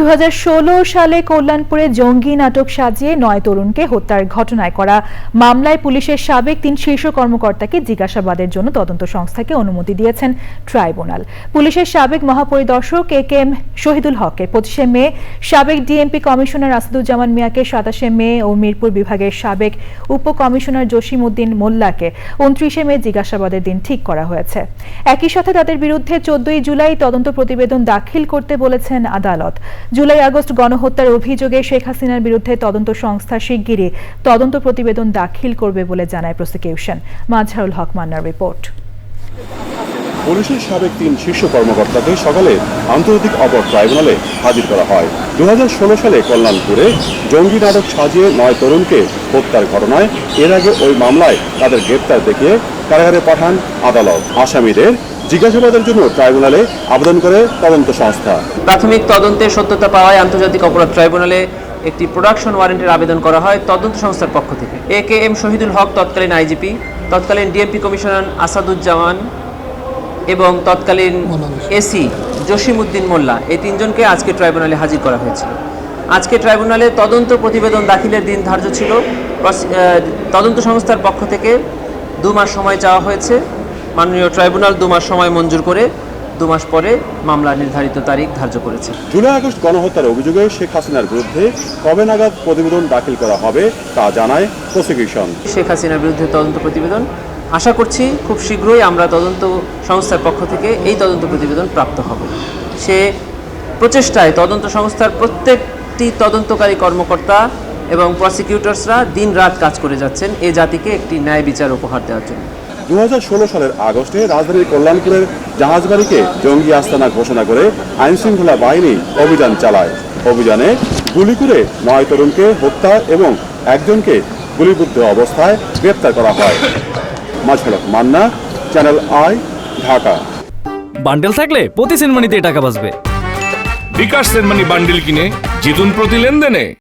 দু হাজার ষোলো সালে কল্যাণপুরে জঙ্গি নাটক সাজিয়ে নয় তরুণকে হত্যার ঘটনায় করা মামলায় পুলিশের সাবেক তিন শীর্ষ কর্মকর্তাকে জিজ্ঞাসাবাদের জন্য তদন্ত সংস্থাকে অনুমতি দিয়েছেন ট্রাইব্যুনাল। পুলিশের সাবেক মহাপরিদর্শক এ কে এম শহীদুল হককে পঁচিশে মে, সাবেক ডিএমপি কমিশনার আসাদুজ্জামান মিয়াকে সাতাশে মে ও মিরপুর বিভাগের সাবেক উপ কমিশনার জসিম উদ্দিন মোল্লাকে উনত্রিশে মে জিজ্ঞাসাবাদের দিন ঠিক করা হয়েছে। একই সাথে তাদের বিরুদ্ধে চোদ্দই জুলাই তদন্ত প্রতিবেদন দাখিল করতে বলেছেন আদালত। জুলাই আগস্ট গণহত্যার অভিযোগে শেখ হাসিনার বিরুদ্ধে তদন্ত সংস্থা শিগগিরই তদন্ত প্রতিবেদন দাখিল করবে বলে জানায় প্রসিকিউশন। মাজহারুল হক মান্নার রিপোর্ট। পুলিশের সাবেক তিন শীর্ষ কর্মকর্তাকে সকালে আন্তর্জাতিক অপরাধ ট্রাইব্যুনালে হাজির করা হয়। দু হাজার ষোলো সালে কল্যাণপুরে জঙ্গি নাটক সাজিয়ে নয় তরুণকে হত্যার ঘটনায় এর আগে ওই মামলায় তাদের গ্রেপ্তার দেখিয়ে কারাগারে পাঠান আদালত। আসামিদের জিজ্ঞাসাবাদের জন্য ট্রাইব্যুনালে আবেদন করে তদন্ত সংস্থা। প্রাথমিক তদন্তের সত্যতা পাওয়ায় আন্তর্জাতিক অপরাধ ট্রাইব্যুনালে একটি প্রোডাকশন ওয়ারেন্টের আবেদন করা হয় তদন্ত সংস্থার পক্ষ থেকে। এ কে এম শহীদুল হক, তৎকালীন আইজিপি, তৎকালীন ডিএমপি কমিশনার আসাদুজ্জামান এবং তৎকালীন এসি জসিমউদ্দিন মোল্লা, এই তিনজনকে আজকে ট্রাইব্যুনালে হাজির করা হয়েছে। আজকে ট্রাইব্যুনালে তদন্ত প্রতিবেদন দাখিলের দিন ধার্য ছিল। তদন্ত সংস্থার পক্ষ থেকে দু মাস সময় চাওয়া হয়েছে। মাননীয় ট্রাইব্যুনাল দু মাস সময় মঞ্জুর করে দু মাস পরে মামলা নির্ধারিত তারিখ ধার্য করেছে। জুলাই আগস্ট গণহত্যার অভিযোগে শেখ হাসিনার বিরুদ্ধে কবে নাগাদ প্রতিবেদন দাখিল করা হবে তা জানায় প্রসিকিউশন। শেখ হাসিনার বিরুদ্ধে তদন্ত প্রতিবেদন। আশা করছি খুব শীঘ্রই আমরা তদন্ত সংস্থার পক্ষ থেকে এই তদন্ত প্রতিবেদন প্রাপ্ত হব। সে প্রচেষ্টায় তদন্ত সংস্থার প্রত্যেকটি তদন্তকারী কর্মকর্তা এবং প্রসিকিউটরসরা দিন রাত কাজ করে যাচ্ছেন এ জাতিকে একটি ন্যায় বিচার উপহার দেওয়ার জন্য। দুই হাজার ষোলো সালের আগস্টে রাজধানীর কল্যাণপুরের জাহাজবাড়িকে জঙ্গি আস্তানা ঘোষণা করে আইনশৃঙ্খলা বাহিনী অভিযান চালায়। অভিযানে গুলি করে নয় তরুণকে হত্যা এবং একজনকে গুলিবিদ্ধ অবস্থায় গ্রেপ্তার করা হয়। মাঝফলক Manna channel I Dhaka. Bundle থাকলে প্রতি সিনেমানিতে টাকা বাঁচবে। বিকাশ সেনমানি বান্ডেল কিনে জিতুন প্রতি লেনদেনে।